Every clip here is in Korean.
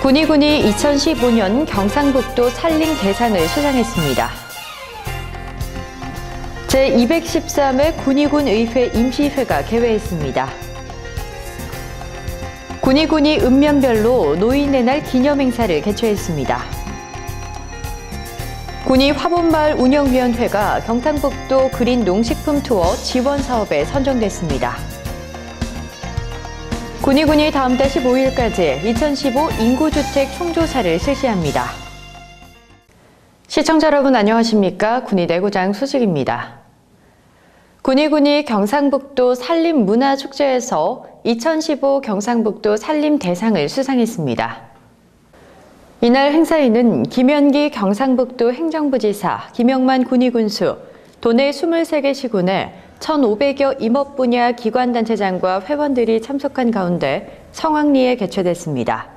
군의군이 2015년 경상북도 산림 대상을 수상했습니다. 제213회 군의군 의회 임시회가 개회했습니다. 군의군이 읍면별로 노인의 날 기념행사를 개최했습니다. 군의 화본마을 운영위원회가 경상북도 그린 농식품 투어 지원 사업에 선정됐습니다. 군의군이 다음 달 15일까지 2015 인구주택 총조사를 실시합니다. 시청자 여러분 안녕하십니까? 군의 내구장 수직입니다. 군의군이 경상북도 산림문화축제에서 2015 경상북도 산림대상을 수상했습니다. 이날 행사에는 김현기 경상북도 행정부지사, 김영만 군의군수, 도내 23개 시군에 1,500여 임업 분야 기관단체장과 회원들이 참석한 가운데 성황리에 개최됐습니다.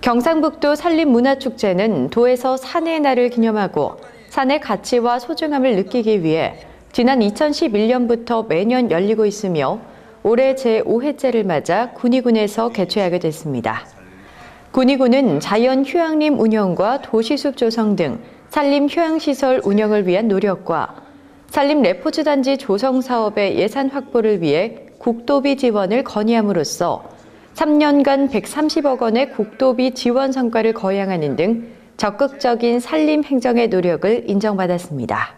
경상북도 산림문화축제는 도에서 산의 날을 기념하고 산의 가치와 소중함을 느끼기 위해 지난 2011년부터 매년 열리고 있으며 올해 제5회째를 맞아 군의군에서 개최하게 됐습니다. 군의군은 자연 휴양림 운영과 도시숲 조성 등 산림 휴양시설 운영을 위한 노력과 산림 레포츠 단지 조성 사업의 예산 확보를 위해 국도비 지원을 건의함으로써 3년간 130억 원의 국도비 지원 성과를 거양하는 등 적극적인 산림 행정의 노력을 인정받았습니다.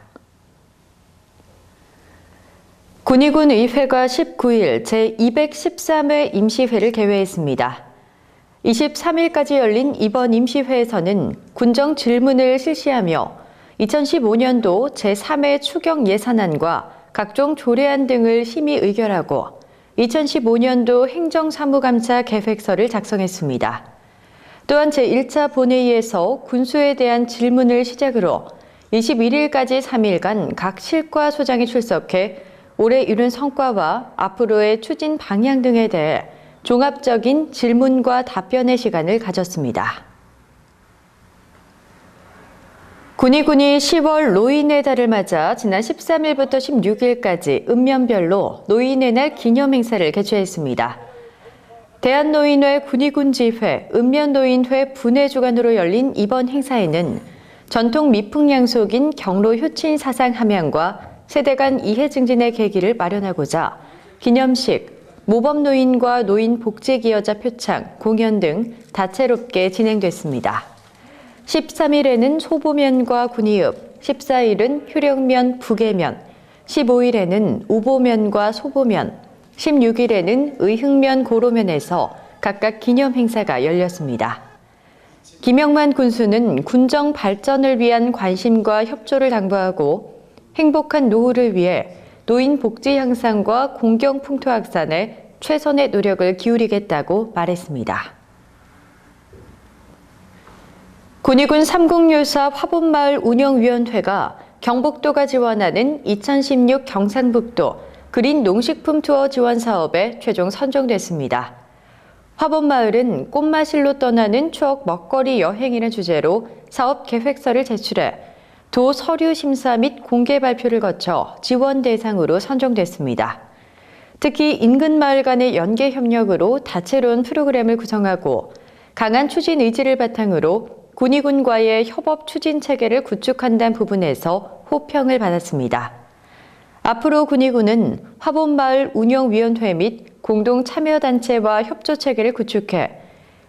군의군 의회가 19일 제213회 임시회를 개회했습니다. 23일까지 열린 이번 임시회에서는 군정 질문을 실시하며 2015년도 제3회 추경 예산안과 각종 조례안 등을 심의 의결하고 2015년도 행정사무감사 계획서를 작성했습니다. 또한 제1차 본회의에서 군수에 대한 질문을 시작으로 21일까지 3일간 각 실과 소장이 출석해 올해 이룬 성과와 앞으로의 추진 방향 등에 대해 종합적인 질문과 답변의 시간을 가졌습니다. 군의군이 10월 노인의 달을 맞아 지난 13일부터 16일까지 읍면별로 노인의 날 기념행사를 개최했습니다. 대한노인회 군의군지회 읍면노인회 분회 주관으로 열린 이번 행사에는 전통 미풍양속인 경로 효친 사상 함양과 세대 간 이해 증진의 계기를 마련하고자 기념식, 모범노인과 노인 복지기여자 표창, 공연 등 다채롭게 진행됐습니다. 13일에는 소보면과 군이읍, 14일은 효령면, 북해면, 15일에는 우보면과 소보면, 16일에는 의흥면, 고로면에서 각각 기념 행사가 열렸습니다. 김영만 군수는 군정 발전을 위한 관심과 협조를 당부하고 행복한 노후를 위해 노인 복지 향상과 공경 풍토 확산에 최선의 노력을 기울이겠다고 말했습니다. 군의군 삼국유사 화본마을 운영위원회가 경북도가 지원하는 2016 경상북도 그린 농식품 투어 지원 사업에 최종 선정됐습니다. 화본마을은 꽃마실로 떠나는 추억 먹거리 여행이라는 주제로 사업 계획서를 제출해 도 서류 심사 및 공개 발표를 거쳐 지원 대상으로 선정됐습니다. 특히 인근 마을 간의 연계 협력으로 다채로운 프로그램을 구성하고 강한 추진 의지를 바탕으로 군의군과의 협업 추진 체계를 구축한다는 부분에서 호평을 받았습니다. 앞으로 군의군은 화본마을 운영위원회 및 공동참여단체와 협조 체계를 구축해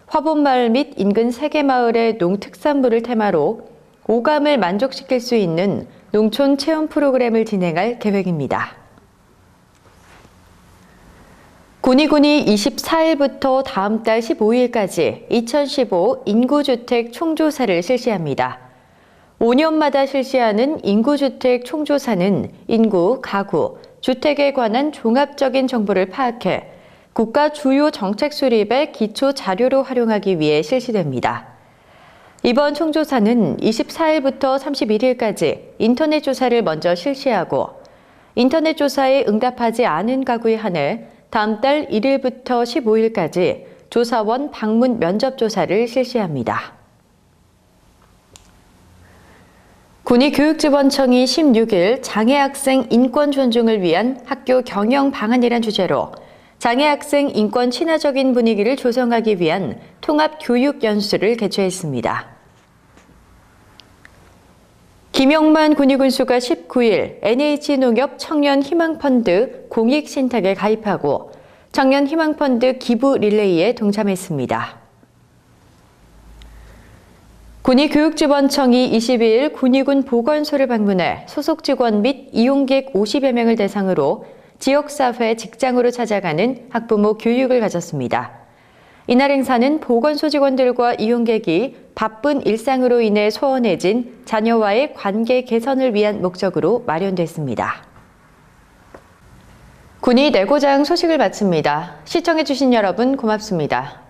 화본마을 및 인근 세개 마을의 농특산물을 테마로 오감을 만족시킬 수 있는 농촌 체험 프로그램을 진행할 계획입니다. 군의군이 24일부터 다음 달 15일까지 2015 인구주택 총조사를 실시합니다. 5년마다 실시하는 인구주택 총조사는 인구, 가구, 주택에 관한 종합적인 정보를 파악해 국가 주요 정책 수립의 기초 자료로 활용하기 위해 실시됩니다. 이번 총조사는 24일부터 31일까지 인터넷 조사를 먼저 실시하고 인터넷 조사에 응답하지 않은 가구에 한해 다음 달 1일부터 15일까지 조사원 방문 면접 조사를 실시합니다. 군의교육지원청이 16일 장애 학생 인권 존중을 위한 학교 경영 방안이란 주제로 장애 학생 인권 친화적인 분위기를 조성하기 위한 통합 교육 연수를 개최했습니다. 김영만 군의군수가 19일 NH농협 청년희망펀드 공익신탁에 가입하고 청년희망펀드 기부 릴레이에 동참했습니다. 군의교육지원청이 22일 군의군 보건소를 방문해 소속 직원 및 이용객 50여 명을 대상으로 지역사회 직장으로 찾아가는 학부모 교육을 가졌습니다. 이날 행사는 보건소 직원들과 이용객이 바쁜 일상으로 인해 소원해진 자녀와의 관계 개선을 위한 목적으로 마련됐습니다. 군이 내고장 소식을 마칩니다. 시청해주신 여러분 고맙습니다.